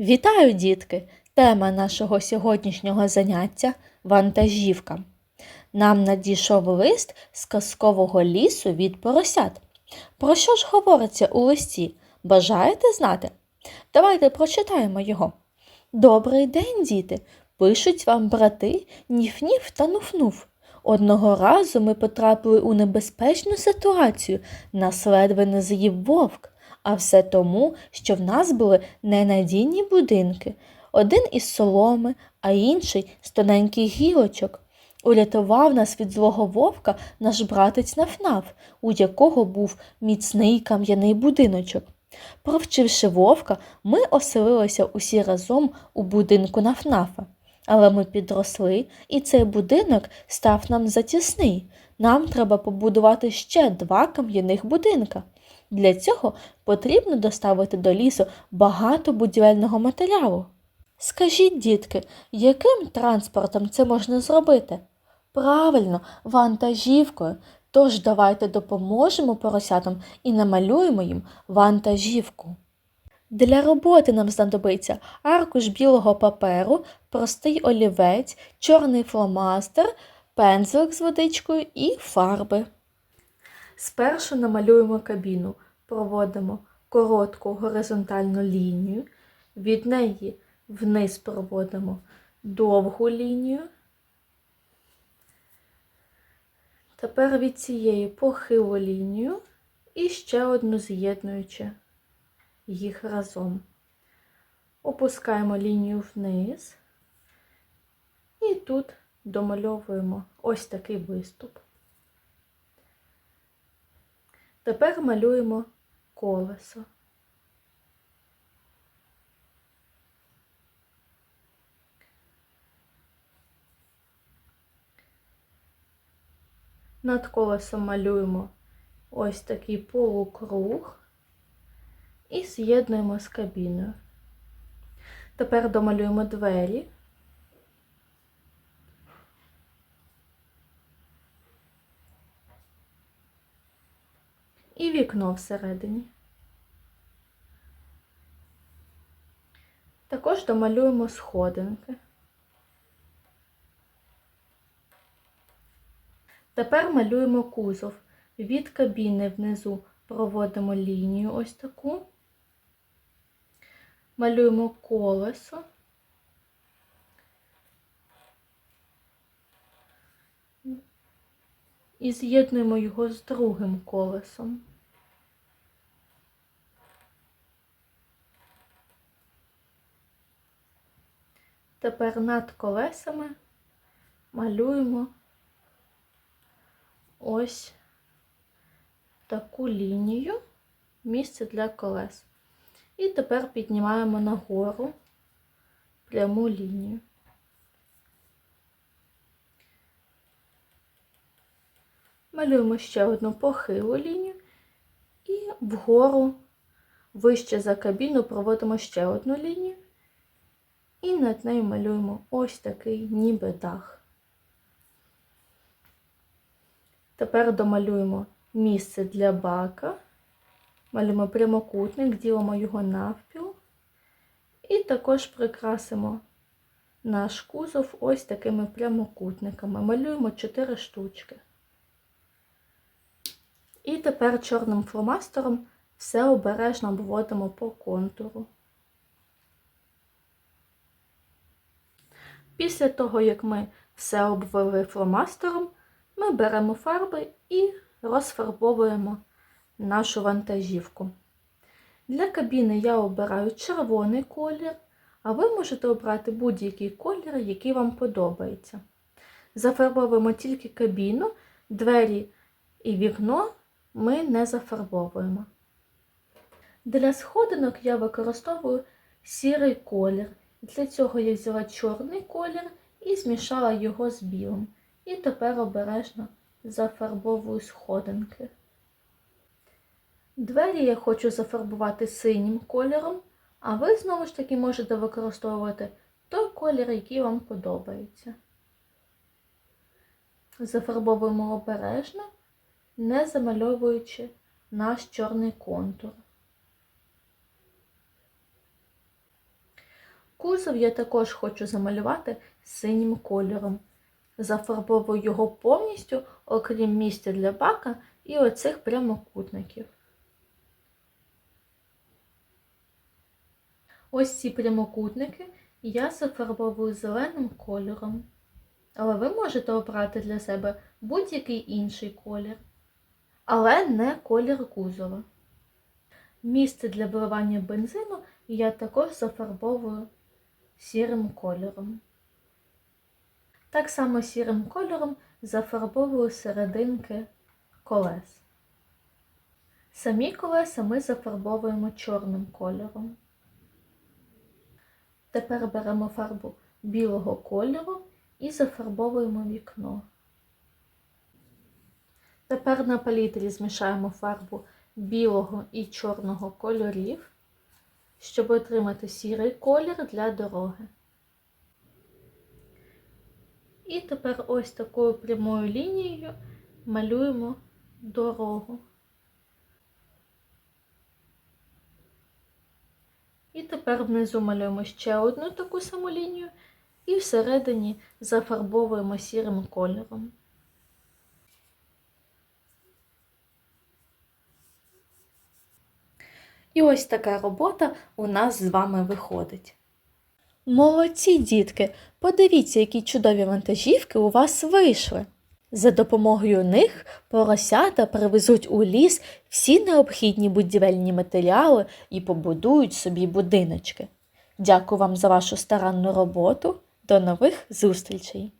Вітаю, дітки! Тема нашого сьогоднішнього заняття вантажівка. Нам надійшов лист з казкового лісу від поросят. Про що ж говориться у листі? Бажаєте знати? Давайте прочитаємо його. Добрий день, діти! Пишуть вам брати Ніф-Ніф та Нуф-Нуф. Одного разу ми потрапили у небезпечну ситуацію, нас ледве не з'їв вовк, а все тому, що в нас були ненадійні будинки, один із соломи, а інший з тоненьких гілочок. Урятував нас від злого вовка наш братець Нафнаф, у якого був міцний кам'яний будиночок. Провчивши вовка, ми оселилися усі разом у будинку Нафнафа. Але ми підросли, і цей будинок став нам затісний. Нам треба побудувати ще два кам'яних будинка. Для цього потрібно доставити до лісу багато будівельного матеріалу. Скажіть, дітки, яким транспортом це можна зробити? Правильно, вантажівкою. Тож давайте допоможемо поросятам і намалюємо їм вантажівку. Для роботи нам знадобиться аркуш білого паперу, простий олівець, чорний фломастер, пензлик з водичкою і фарби. Спершу намалюємо кабіну, проводимо коротку горизонтальну лінію, від неї вниз проводимо довгу лінію. Тепер від цієї похилу лінію і ще одну з'єднуючи їх разом. Опускаємо лінію вниз і тут домальовуємо ось такий виступ. Тепер малюємо колесо. Над колесом малюємо ось такий полукруг і з'єднуємо з кабіною. Тепер домалюємо двері. І вікно всередині. Також домалюємо сходинки. Тепер малюємо кузов. Від кабіни внизу проводимо лінію ось таку, малюємо колесо. І з'єднуємо його з другим колесом. Тепер над колесами малюємо ось таку лінію, місце для колес. І тепер піднімаємо нагору пряму лінію. Малюємо ще одну похилу лінію і вгору вище за кабіну проводимо ще одну лінію. І над нею малюємо ось такий ніби дах. Тепер домалюємо місце для бака, малюємо прямокутник, ділимо його навпіл і також прикрасимо наш кузов ось такими прямокутниками. Малюємо 4 штучки. І тепер чорним фломастером все обережно обводимо по контуру. Після того, як ми все обвели фломастером, ми беремо фарби і розфарбовуємо нашу вантажівку. Для кабіни я обираю червоний колір, а ви можете обрати будь-який колір, який вам подобається. Зафарбовуємо тільки кабіну, двері і вікно ми не зафарбовуємо. Для сходинок я використовую сірий колір. Для цього я взяла чорний колір і змішала його з білим. І тепер обережно зафарбовую сходинки. Двері я хочу зафарбувати синім кольором, а ви знову ж таки можете використовувати той колір, який вам подобається. Зафарбовуємо обережно, не замальовуючи наш чорний контур. Кузов я також хочу замалювати синім кольором. Зафарбовую його повністю, окрім місця для бака і оцих прямокутників. Ось ці прямокутники я зафарбовую зеленим кольором. Але ви можете обрати для себе будь-який інший колір, але не колір кузова. Місце для вливання бензину я також зафарбовую сірим кольором. Так само сірим кольором зафарбовую серединки колес. Самі колеса ми зафарбовуємо чорним кольором. Тепер беремо фарбу білого кольору і зафарбовуємо вікно. Тепер на палітрі змішаємо фарбу білого і чорного кольорів, щоб отримати сірий колір для дороги. І тепер ось такою прямою лінією малюємо дорогу. І тепер внизу малюємо ще одну таку саму лінію і всередині зафарбовуємо сірим кольором. І ось така робота у нас з вами виходить. Молодці, дітки! Подивіться, які чудові вантажівки у вас вийшли. За допомогою них поросята привезуть у ліс всі необхідні будівельні матеріали і побудують собі будиночки. Дякую вам за вашу старанну роботу. До нових зустрічей!